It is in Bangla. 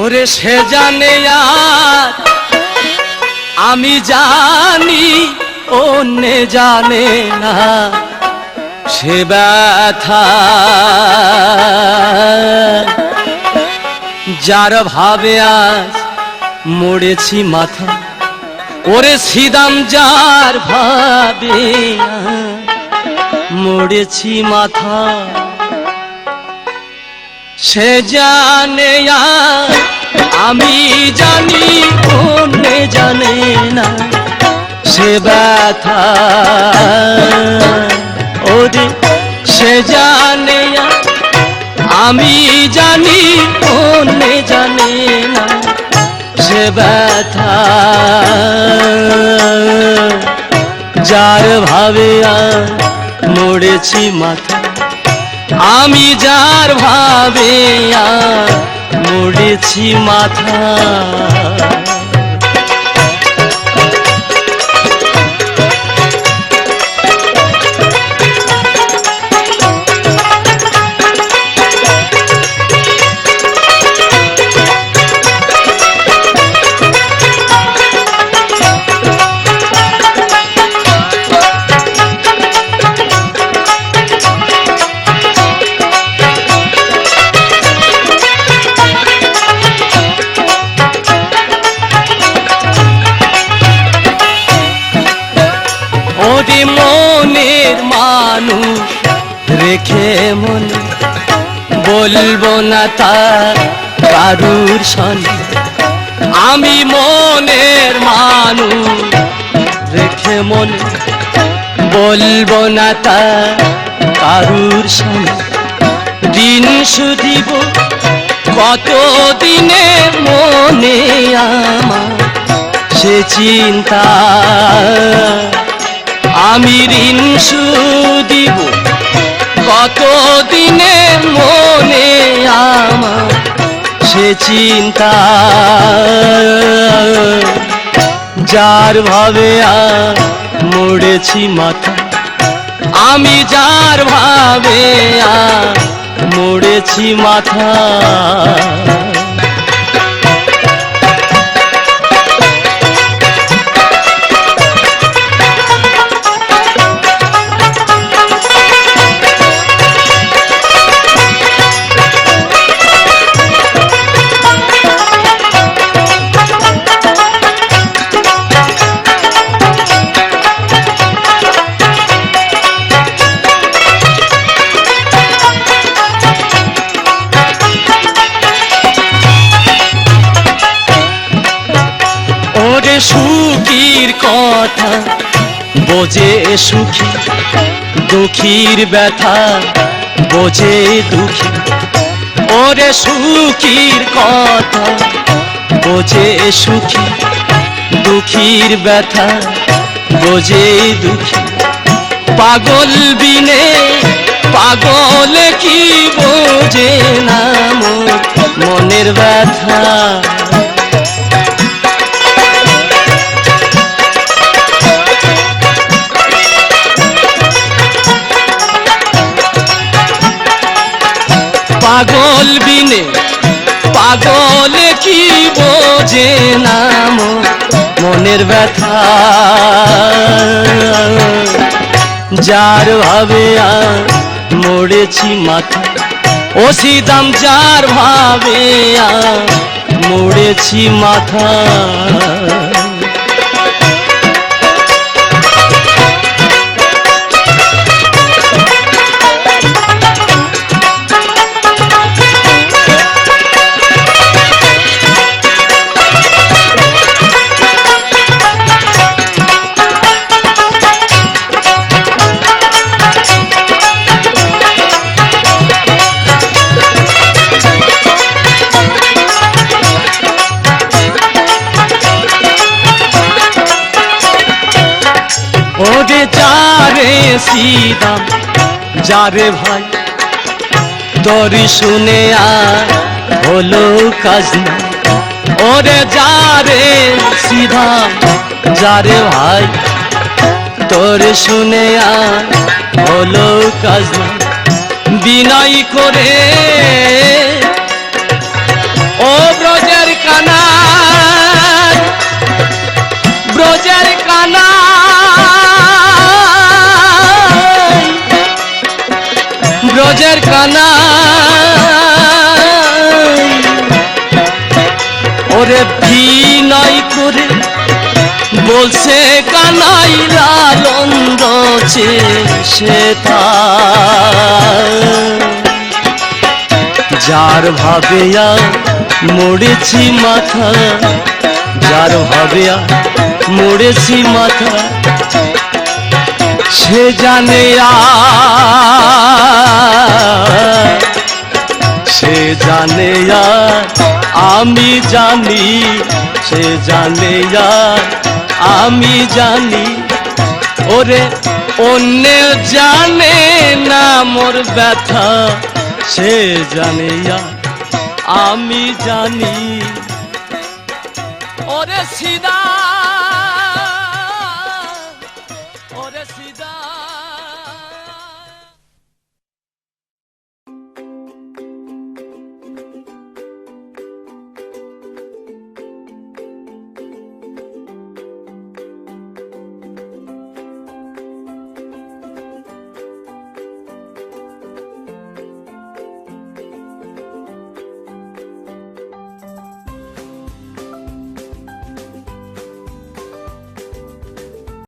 ওরে সে জানে আর, আমি জানি, অন্যে জানে না। সে ব্যথা, যার ভাবে আজ মরেছি মাথা, ওরে সিদাম যার ভাবে মরেছি মাথা। সে জানে আমি জানি, অন্যে জানে না। সে ব্যথা ওরে, সে জানে আমি জানি, অন্যে জানে না। সে ব্যথা যার ভাবে মরেছি মাথা আমি যার ভাবে মরেছি মাথা। মানুষ রেখে মনে, বলব না তার কারুর শনি। আমি মনের মানুষ রেখে মনে, বলব না তার কারুর শনি। দিন শুধিব কত দিনে মনে আমার সে চিন্তা। আমি ঋণ সুদিব। কত দিনে মনে আমার সে চিন্তা? যার ভাবে মরেছি মাথা, আমি যার ভাবে মরেছি মাথা। বোঝে সুখী, দুঃখীর ব্যথা, বোঝে দুঃখী। ওরে সুখীর কথা, বোঝে সুখী, দুঃখীর ব্যথা, বোঝে দুঃখী। পাগল বিনে পাগল কি বোঝে না মনের ব্যথা। পাগল বিনে, পাগল কি বোঝে নাম মনের ব্যথা। যার ভাবে মরেছি মাথা ও সিদাম যার ভাবে মরেছি মাথা। সিদাম যারে ভাই তোর শুনে আর হলো কাজ না ওরে যারে সিদাম যারে ভাই তোর শুনে আর হলো কাজ না বিনয় করে কানাই ওরে বিনয় করে বলছে কানাই লালন্দ সে যার ভাবে মরেছি মাথা, যার ভাবে মরেছি মাথা সে জানে সে জানে আমি জানি। সে জানে আমি জানি। ওরে অন্য জানে না মোর ব্যথা। সে জানে আমি জানি। ওরে সিদা